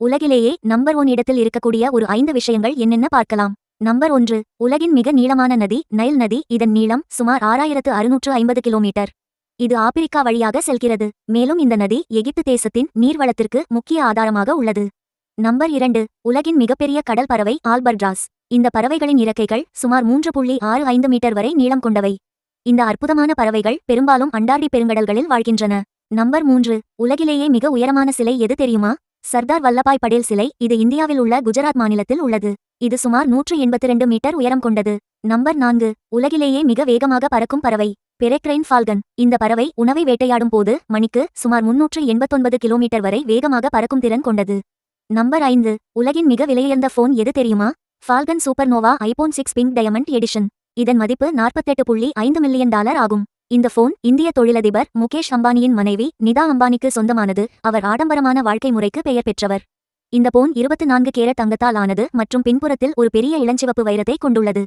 உலகிலேயே number one இடத்தில் இருக்கக்கூடிய ஒரு ஐந்து விஷயங்கள் என்னென்ன பார்க்கலாம்? நம்பர் ஒன்று உலகின் மிக நீளமான நதி நைல் நதி இதன் நீளம் சுமார் ஆறாயிரத்து அறுநூற்று ஐம்பது கிலோமீட்டர். இது ஆப்பிரிக்கா வழியாக செல்கிறது மேலும் இந்த நதி எகிப்து தேசத்தின் நீர்வளத்திற்கு முக்கிய ஆதாரமாக உள்ளது. நம்பர் இரண்டு உலகின் மிகப்பெரிய கடல் பறவை ஆல்பர்ட்ராஸ் இந்த பறவைகளின் இறக்கைகள் சுமார் மூன்று புள்ளி ஆறு ஐந்து மீட்டர் வரை நீளம் கொண்டவை. இந்த அற்புதமான பறவைகள் பெரும்பாலும் அண்டார்டி பெருங்கடல்களில் வாழ்கின்றன. நம்பர் மூன்று உலகிலேயே மிக உயரமான சிலை எது தெரியுமா? சர்தார் வல்லபாய் படேல் சிலை இது இந்தியாவில் உள்ள குஜராத் மாநிலத்தில் உள்ளது. இது சுமார் நூற்று எண்பத்தி ரெண்டு மீட்டர் உயரம் கொண்டது. நம்பர் நான்கு. உலகிலேயே மிக வேகமாக பறக்கும் பறவை பெரெக்ரைன் ஃபால்கன். இந்த பறவை உணவை வேட்டையாடும் போது மணிக்கு சுமார் முன்னூற்று எண்பத்தொன்பது கிலோமீட்டர் வரை வேகமாக பறக்கும் திறன் கொண்டது. நம்பர் ஐந்து. உலகின் மிக விலையுயர்ந்த போன் எது தெரியுமா? Falcon supernova iPhone six pink diamond edition. இதன் மதிப்பு நாற்பத்தெட்டு புள்ளி ஐந்து மில்லியன் டாலர் ஆகும். இந்த போன் இந்திய தொழிலதிபர் முகேஷ் அம்பானியின் மனைவி நிதா அம்பானிக்கு சொந்தமானது. அவர் ஆடம்பரமான வாழ்க்கை முறைக்கு பெயர் பெற்றவர். இந்த போன் இருபத்தி நான்கு கேரட் தங்கத்தால் ஆனது மற்றும் பின்புறத்தில் ஒரு பெரிய இளஞ்சிவப்பு வைரத்தை கொண்டுள்ளது.